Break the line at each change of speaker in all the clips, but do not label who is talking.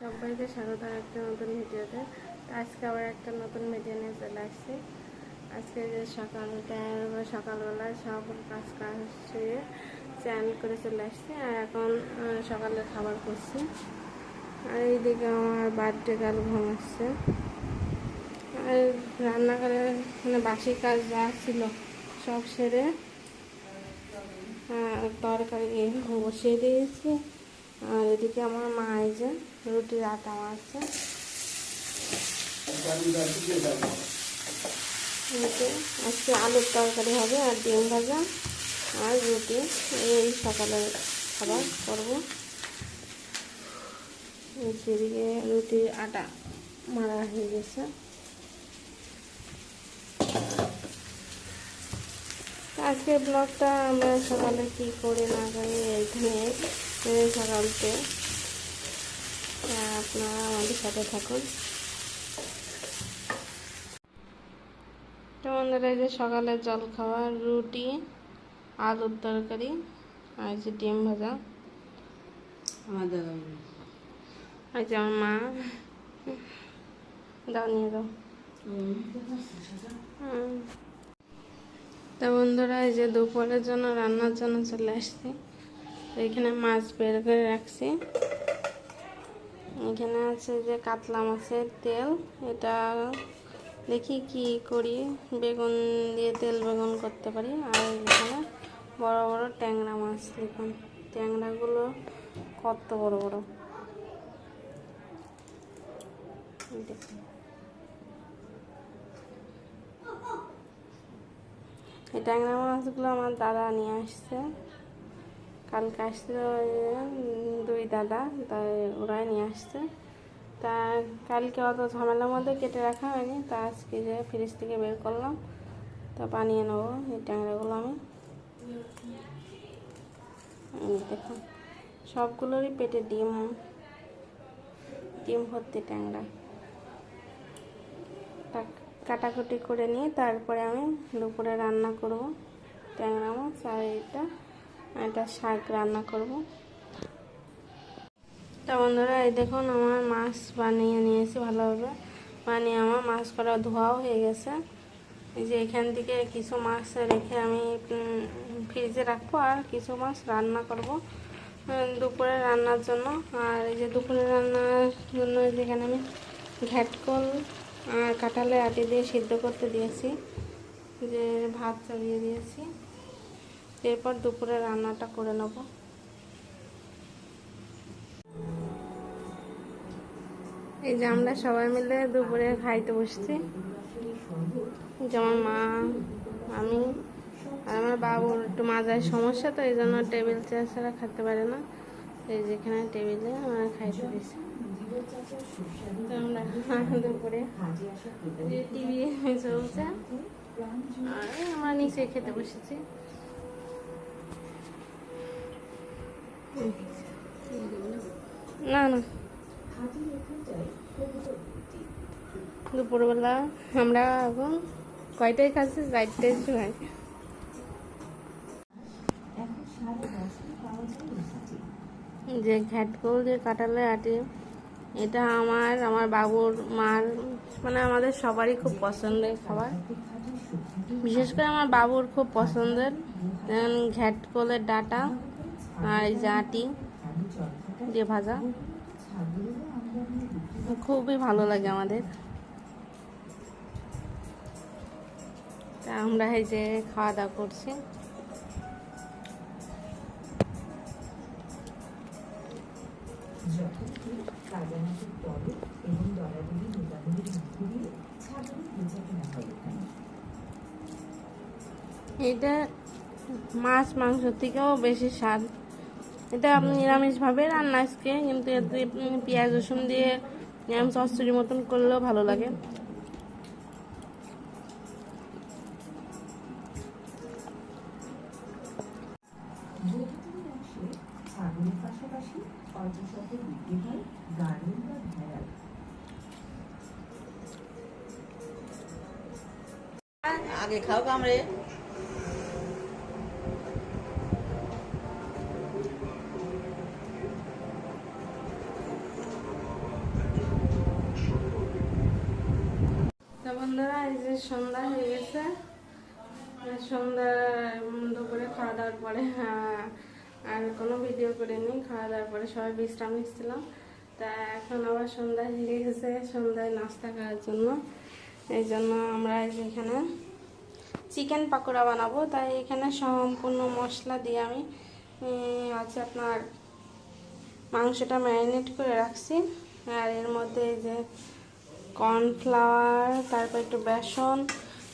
সবাইকে স্বাগত একটা নতুন ভিডিওতে। আজকে আবার একটা নতুন ভিডিও নিয়ে চলে আসছি। আজকে যে সকালটা সকালবেলা সব কাজ কাজ শুয়ে চান করে চলে আসছি, আর এখন সকালে খাবার করছি। আর এইদিকে আমার বার্থডে গার্ল ঘুমাচ্ছে আর রান্নাঘরে মানে বাসি কাজ যা ছিল, সব সেরে তরকারি বসিয়ে দিয়েছি। আর এদিকে আমার মা এই যে রুটির আটা মারছে। আজকে আলুর তরকারি হবে আর ডিম ভাজা আর রুটি। এই সকালে খাবার করব। সেদিকে রুটির আটা মারা হয়ে গেছে। আজকে ব্লগটা আমরা সকালে কি করে না করে এইখানে এই সকালতে আপনারা আমাদের সাথে থাকুন। তো বন্ধুরা এই যে সকালের জল খাওয়া রুটি আলুর তরকারি আর যে ডিম ভাজা।
আমাদের
আর যে আমার মা। দাও নিয়ে দাও। তা বন্ধুরা এই যে দুপুরের জন্য রান্নার জন্য চলে আসছি। এখানে মাছ বের করে রাখছি। এখানে আছে যে কাতলা মাছের তেল, এটা দেখি কি করি। বেগুন দিয়ে তেল বেগুন করতে পারি। আর এখানে বড় বড় ট্যাংরা মাছ, দেখুন। ট্যাংরাগুলো কত বড় বড়। এই ট্যাংরা মাছগুলো আমার দাদা নিয়ে আসছে। কালকে আসছিল দুই দাদা, তাই ওরাই নিয়ে আসছে। তা কালকে অত ঝামেলার মধ্যে কেটে রাখা হয়নি, তা আজকে যে ফ্রিজ থেকে বের করলাম, তা বানিয়ে নেব, এই ট্যাংরাগুলো আমি। দেখুন সবগুলোরই পেটে ডিম ডিম ভর্তি ট্যাংরা। কাটাকুটি করে নিয়ে তারপরে আমি দুপুরে রান্না করব ট্যাংরা মাছ আর এটা এটা শাক রান্না করব। তা বন্ধুরা, এই দেখুন আমার মাছ বানিয়ে নিয়েছি ভালোভাবে। বানিয়ে আমার মাছ করা ধোয়াও হয়ে গেছে। এই যে এখান থেকে কিছু মাছ রেখে আমি ফ্রিজে রাখব আর কিছু মাছ রান্না করব দুপুরে রান্নার জন্য। আর এই যে দুপুরে রান্নার জন্য যেখানে আমি ঘ্যাটকল আর কাঁঠালে আটি দিয়ে সিদ্ধ করতে দিয়েছি। যে ভাত চালিয়ে দিয়েছি। এরপর দুপুরে রান্নাটা করে নেব। এই যে আমরা সবাই মিলে দুপুরে খাইতে বসছি। যেমন মা, আমি আর আমার বাবুর একটু মাজার সমস্যা, তো এই জন্য টেবিল চেয়ার ছাড়া খেতে পারে না। এই যেখানে টেবিলে আমরা খাইতে দিছি আমরা দুপুরে টিভি আর আমরা নিচে খেতে বসেছি। না না। দুপুরবেলা আমরা এখন কয়টায় খাচ্ছি? চারটের সময়। যে ঘ্যাটকল যে কাটালে আটি, এটা আমার আমার বাবুর মার মানে আমাদের সবারই খুব পছন্দের খাবার। বিশেষ করে আমার বাবুর খুব পছন্দের ঘ্যাটকলের ডাটা। আর এই দিয়ে ভাজা। খুবই ভালো লাগে আমাদের। তা আমরা এই যে খাওয়া দাওয়া করছি। এটা মাছ মাংস থেকেও বেশি স্বাদ এটা নিরামিষভাবে রান্না আজকে, কিন্তু এতে পেঁয়াজ, রসুন দিয়ে নিরামিষ চচ্চড়ি মতন করলেও ভালো লাগে।
আগে খাও কামড়ে।
বন্ধুরা এই যে সন্ধ্যা হয়ে গেছে। সন্ধ্যা দুপুরে খাওয়া দাওয়ার পরে আহ, আর কোনো ভিডিও করিনি খাওয়া দাওয়ার পরে সবাই বিশ্রাম নিচ্ছিলাম। তা এখন আবার সন্ধ্যা হয়ে গেছে সন্ধ্যায় নাস্তা খাওয়ার জন্য। এই জন্য আমরা এখানে চিকেন পাকোড়া বানাবো। তাই এখানে সম্পূর্ণ মশলা দিয়ে আমি আছে আপনার মাংসটা ম্যারিনেট করে রাখছি। আর এর মধ্যে এই যে কর্নফ্লাওয়ার, তারপর একটু বেসন,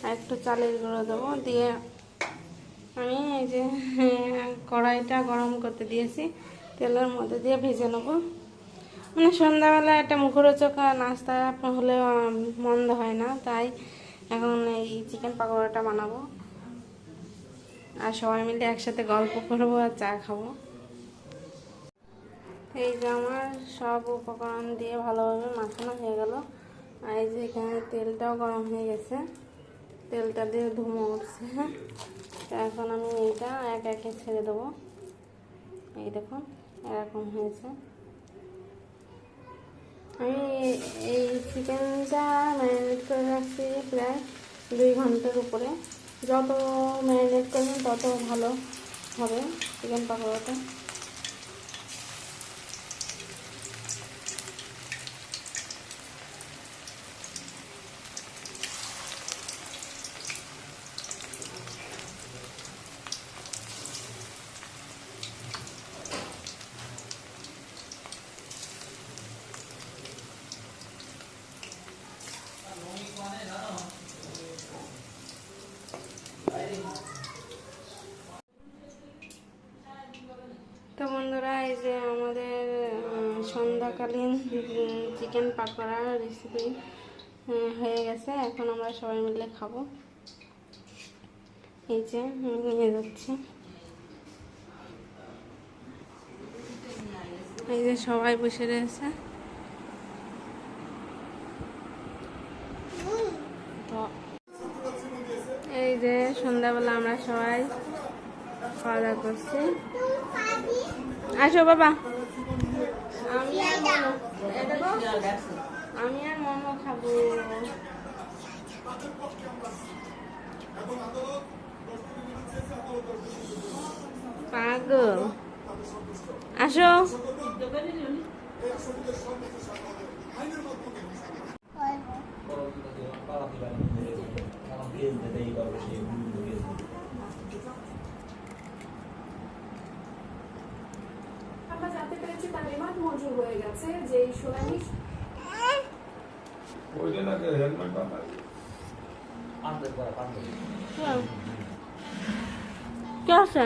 আর একটু চালের গুঁড়ো দেবো। দিয়ে আমি এই যে কড়াইটা গরম করতে দিয়েছি, তেলের মধ্যে দিয়ে ভেজে নেব। মানে সন্ধ্যাবেলা একটা মুখরোচক নাস্তা হলেও মন্দ হয় না। তাই এখন এই চিকেন পাকোড়াটা বানাবো। আর সবাই মিলে একসাথে গল্প করব আর চা খাব। এই যে আমার সব উপকরণ দিয়ে ভালোভাবে মাখানো হয়ে গেল। আর এই যে এখানে তেলটাও গরম হয়ে গেছে। তেলটা দিয়ে ধুমো উঠছে। তো এখন আমি এইটা এক একে ছেড়ে দেবো। এই দেখুন, এরকম হয়েছে। আমি এই চিকেনটা ম্যারিনেট করে রাখছি প্রায় দুই ঘণ্টার উপরে। যত ম্যারিনেট করবেন তত ভালো হবে চিকেন পাকোড়াটা তো বন্ধুরা এই যে আমাদের সন্ধ্যাকালীন চিকেন পাকোড়া রেসিপি হয়ে গেছে। এখন আমরা সবাই মিলে খাব। এই যে নিয়ে যাচ্ছি। এই যে সবাই বসে রয়েছে। তো, এই যে সন্ধ্যাবেলা আমরা সবাই খাওয়া দাওয়া করছি। আসো বাবা আমি আর মোমো এটা আমি আর মোমো খাব পাগল আসো
আমরা রিমান্ড মঞ্জুর হয়ে গেছে যে শুনানি
ওই দিন আগে হেলমেট বাবা
কে আছে?